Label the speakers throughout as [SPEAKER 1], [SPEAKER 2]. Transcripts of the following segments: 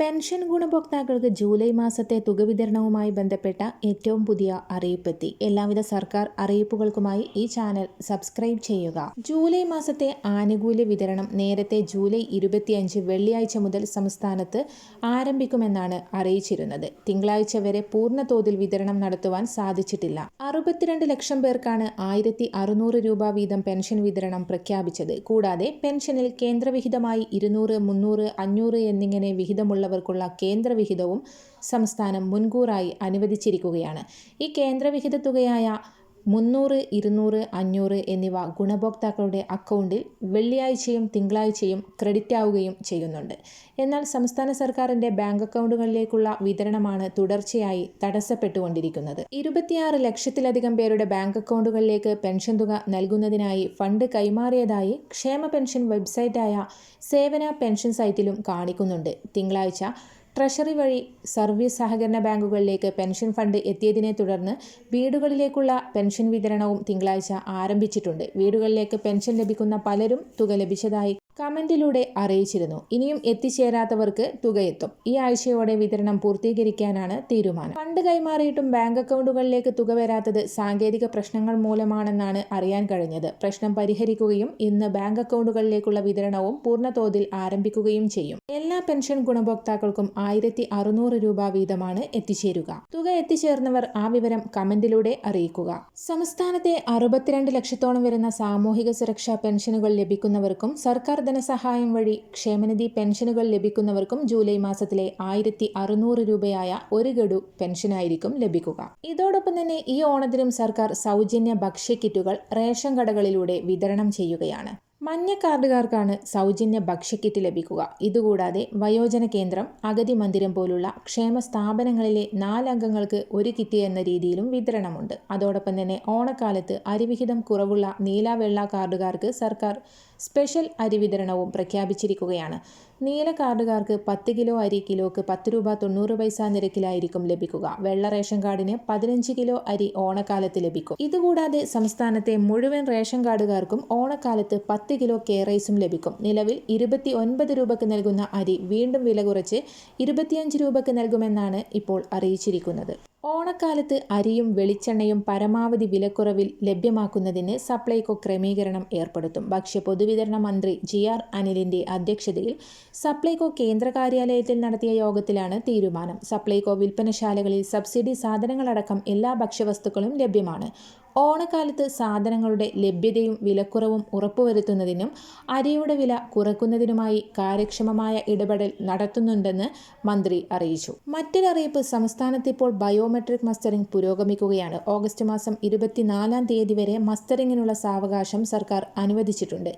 [SPEAKER 1] Pension ഗുണഭോക്താക്കൾക്ക് July മാസത്തെ തുക വിതരണവുമായി ബന്ധപ്പെട്ട ഏറ്റവും പുതിയ അറിയിപ്പെത്തി. എല്ലാവിധ സർക്കാർ അറിയിപ്പുകൾക്കുമായി ഈ ചാനൽ സബ്സ്ക്രൈബ് ചെയ്യുക. ജൂലൈ മാസത്തെ ആനുകൂല്യ വിതരണം നേരത്തെ ജൂലൈ ഇരുപത്തിയഞ്ച് വെള്ളിയാഴ്ച മുതൽ സംസ്ഥാനത്ത് ആരംഭിക്കുമെന്നാണ് അറിയിച്ചിരുന്നത്. തിങ്കളാഴ്ച വരെ പൂർണ തോതിൽ വിതരണം നടത്തുവാൻ സാധിച്ചിട്ടില്ല. അറുപത്തിരണ്ട് ലക്ഷം പേർക്കാണ് ആയിരത്തി അറുന്നൂറ് രൂപ വീതം പെൻഷൻ വിതരണം പ്രഖ്യാപിച്ചത്. കൂടാതെ പെൻഷനിൽ കേന്ദ്രവിഹിതമായി ഇരുന്നൂറ് മുന്നൂറ് അഞ്ഞൂറ് എന്നിങ്ങനെ വിഹിതമുള്ളവർക്കുള്ള കേന്ദ്രവിഹിതവും സംസ്ഥാനം മുൻകൂറായി അനുവദിച്ചിരിക്കുകയാണ്. ഈ കേന്ദ്രവിഹിത തുകയായ മുന്നൂറ് ഇരുന്നൂറ് അഞ്ഞൂറ് എന്നിവ ഗുണഭോക്താക്കളുടെ അക്കൗണ്ടിൽ വെള്ളിയാഴ്ചയും തിങ്കളാഴ്ചയും ക്രെഡിറ്റ് ആവുകയും ചെയ്യുന്നുണ്ട്. എന്നാൽ സംസ്ഥാന സർക്കാരിന്റെ ബാങ്ക് അക്കൗണ്ടുകളിലേക്കുള്ള വിതരണമാണ് തുടർച്ചയായി തടസ്സപ്പെട്ടുകൊണ്ടിരിക്കുന്നത്. ഇരുപത്തിയാറ് ലക്ഷത്തിലധികം പേരുടെ ബാങ്ക് അക്കൗണ്ടുകളിലേക്ക് പെൻഷൻ തുക നൽകുന്നതിനായി ഫണ്ട് കൈമാറിയതായി ക്ഷേമ പെൻഷൻ വെബ്സൈറ്റായ സേവന പെൻഷൻ സൈറ്റിലും കാണിക്കുന്നുണ്ട്. തിങ്കളാഴ്ച ട്രഷറി വഴി സർവീസ് സഹകരണ ബാങ്കുകളിലേക്ക് പെൻഷൻ ഫണ്ട് എത്തിയതിനെ തുടർന്ന് വീടുകളിലേക്കുള്ള പെൻഷൻ വിതരണവും തിങ്കളാഴ്ച ആരംഭിച്ചിട്ടുണ്ട്. വീടുകളിലേക്ക് പെൻഷൻ ലഭിക്കുന്ന പലരും തുക ലഭിച്ചതായി കമന്റിലൂടെ അറിയിച്ചിരുന്നു. ഇനിയും എത്തിച്ചേരാത്തവർക്ക് തുകയെത്തും. ഈ ആഴ്ചയോടെ വിതരണം പൂർത്തീകരിക്കാനാണ് തീരുമാനം. ഫണ്ട് കൈമാറിയിട്ടും ബാങ്ക് അക്കൗണ്ടുകളിലേക്ക് തുക വരാത്തത് സാങ്കേതിക പ്രശ്നങ്ങൾ മൂലമാണെന്നാണ് അറിയാൻ കഴിഞ്ഞത്. പ്രശ്നം പരിഹരിക്കുകയും ഇന്ന് ബാങ്ക് അക്കൗണ്ടുകളിലേക്കുള്ള വിതരണവും പൂർണതോതിൽ ആരംഭിക്കുകയും ചെയ്യും. എല്ലാ പെൻഷൻ ഗുണഭോക്താക്കൾക്കും ആയിരത്തി രൂപ വീതമാണ് എത്തിച്ചേരുക. തുക എത്തിച്ചേർന്നവർ ആ വിവരം കമന്റിലൂടെ അറിയിക്കുക. സംസ്ഥാനത്തെ അറുപത്തിരണ്ട് ലക്ഷത്തോളം വരുന്ന സാമൂഹിക സുരക്ഷാ പെൻഷനുകൾ ലഭിക്കുന്നവർക്കും സർക്കാർ ധനസഹായം വഴി ക്ഷേമനിധി പെൻഷനുകൾ ലഭിക്കുന്നവർക്കും ജൂലൈ മാസത്തിലെ ആയിരത്തി അറുന്നൂറ് രൂപയായ ഒരു ഗഡു പെൻഷനായിരിക്കും ലഭിക്കുക. ഇതോടൊപ്പം തന്നെ ഈ ഓണത്തിനും സർക്കാർ സൗജന്യ ഭക്ഷ്യക്കിറ്റുകൾ റേഷൻ കടകളിലൂടെ വിതരണം ചെയ്യുകയാണ്. മഞ്ഞ കാർഡുകാർക്കാണ് സൗജന്യ ഭക്ഷ്യക്കിറ്റ് ലഭിക്കുക. ഇതുകൂടാതെ വയോജന കേന്ദ്രം അഗതി മന്ദിരം പോലുള്ള ക്ഷേമ സ്ഥാപനങ്ങളിലെ നാലംഗങ്ങൾക്ക് ഒരു കിറ്റ് എന്ന രീതിയിലും വിതരണമുണ്ട്. അതോടൊപ്പം തന്നെ ഓണക്കാലത്ത് അരിവിഹിതം കുറവുള്ള നീല വെള്ള കാർഡുകാർക്ക് സർക്കാർ സ്പെഷ്യൽ അരി വിതരണവും പ്രഖ്യാപിച്ചിരിക്കുകയാണ്. നീല കാർഡുകാർക്ക് പത്ത് കിലോ അരി കിലോക്ക് പത്ത് രൂപ തൊണ്ണൂറ് പൈസ നിരക്കിലായിരിക്കും ലഭിക്കുക. വെള്ള റേഷൻ കാർഡിന് പതിനഞ്ച് കിലോ അരി ഓണക്കാലത്ത് ലഭിക്കും. ഇതുകൂടാതെ സംസ്ഥാനത്തെ മുഴുവൻ റേഷൻ കാർഡുകാർക്കും ഓണക്കാലത്ത് പത്ത് കിലോ കെ റൈസും ലഭിക്കും. നിലവിൽ ഇരുപത്തി ഒൻപത് രൂപയ്ക്ക് നൽകുന്ന അരി വീണ്ടും വില കുറച്ച് ഇരുപത്തിയഞ്ച് രൂപയ്ക്ക് നൽകുമെന്നാണ് ഇപ്പോൾ അറിയിച്ചിരിക്കുന്നത്. ഓണക്കാലത്ത് അരിയും വെളിച്ചെണ്ണയും പരമാവധി വിലക്കുറവിൽ ലഭ്യമാക്കുന്നതിന് സപ്ലൈകോ ക്രമീകരണം ഏർപ്പെടുത്തും. ഭക്ഷ്യ പൊതുവിതരണ മന്ത്രി ജി ആർ അനിലിന്റെ അധ്യക്ഷതയിൽ സപ്ലൈകോ കേന്ദ്ര കാര്യാലയത്തിൽ നടത്തിയ യോഗത്തിലാണ് തീരുമാനം. സപ്ലൈകോ വിൽപ്പനശാലകളിൽ സബ്സിഡി സാധനങ്ങളടക്കം എല്ലാ ഭക്ഷ്യവസ്തുക്കളും ലഭ്യമാണ്. ഓണക്കാലത്ത് സാധനങ്ങളുടെ ലഭ്യതയും വിലക്കുറവും ഉറപ്പുവരുത്തുന്നതിനും അരിയുടെ വില കുറക്കുന്നതിനുമായി കാര്യക്ഷമമായ ഇടപെടൽ നടത്തുന്നുണ്ടെന്ന് മന്ത്രി അറിയിച്ചു. മറ്റൊരറിയിപ്പ് സംസ്ഥാനത്ത് ഇപ്പോൾ ബയോമെട്രിക് മസ്റ്ററിംഗ് പുരോഗമിക്കുകയാണ്. ഓഗസ്റ്റ് മാസം ഇരുപത്തിനാലാം തീയതി വരെ മസ്റ്ററിങ്ങിനുള്ള സാവകാശം സർക്കാർ അനുവദിച്ചിട്ടുണ്ട്.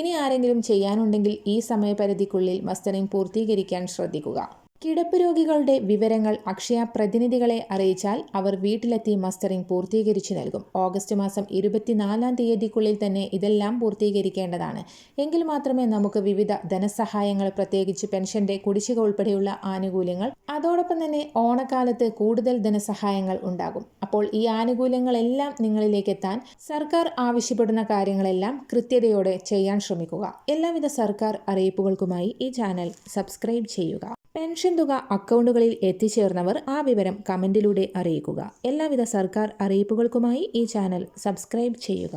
[SPEAKER 1] ഇനി ആരെങ്കിലും ചെയ്യാനുണ്ടെങ്കിൽ ഈ സമയപരിധിക്കുള്ളിൽ മസ്റ്ററിംഗ് പൂർത്തീകരിക്കാൻ ശ്രദ്ധിക്കുക. കിടപ്പ് രോഗികളുടെ വിവരങ്ങൾ അക്ഷയ പ്രതിനിധികളെ അറിയിച്ചാൽ അവർ വീട്ടിലെത്തി മസ്റ്ററിംഗ് പൂർത്തീകരിച്ചു നൽകും. ഓഗസ്റ്റ് മാസം ഇരുപത്തിനാലാം തീയതിക്കുള്ളിൽ തന്നെ ഇതെല്ലാം പൂർത്തീകരിക്കേണ്ടതാണ്. എങ്കിൽ മാത്രമേ നമുക്ക് വിവിധ ധനസഹായങ്ങൾ പ്രത്യേകിച്ച് പെൻഷന്റെ കുടിശ്ശിക ഉൾപ്പെടെയുള്ള ആനുകൂല്യങ്ങൾ അതോടൊപ്പം തന്നെ ഓണക്കാലത്ത് കൂടുതൽ ധനസഹായങ്ങൾ ഉണ്ടാകും. അപ്പോൾ ഈ ആനുകൂല്യങ്ങളെല്ലാം നിങ്ങളിലേക്ക് എത്താൻ സർക്കാർ ആവശ്യപ്പെടുന്ന കാര്യങ്ങളെല്ലാം കൃത്യതയോടെ ചെയ്യാൻ ശ്രമിക്കുക. എല്ലാവിധ സർക്കാർ അറിയിപ്പുകൾക്കുമായി ഈ ചാനൽ സബ്സ്ക്രൈബ് ചെയ്യുക. പെൻഷൻ തുക അക്കൗണ്ടുകളിൽ എത്തിച്ചേർന്നവർ ആ വിവരം കമന്റിലൂടെ അറിയിക്കുക. എല്ലാവിധ സർക്കാർ അറിയിപ്പുകൾക്കുമായി ഈ ചാനൽ സബ്സ്ക്രൈബ് ചെയ്യുക.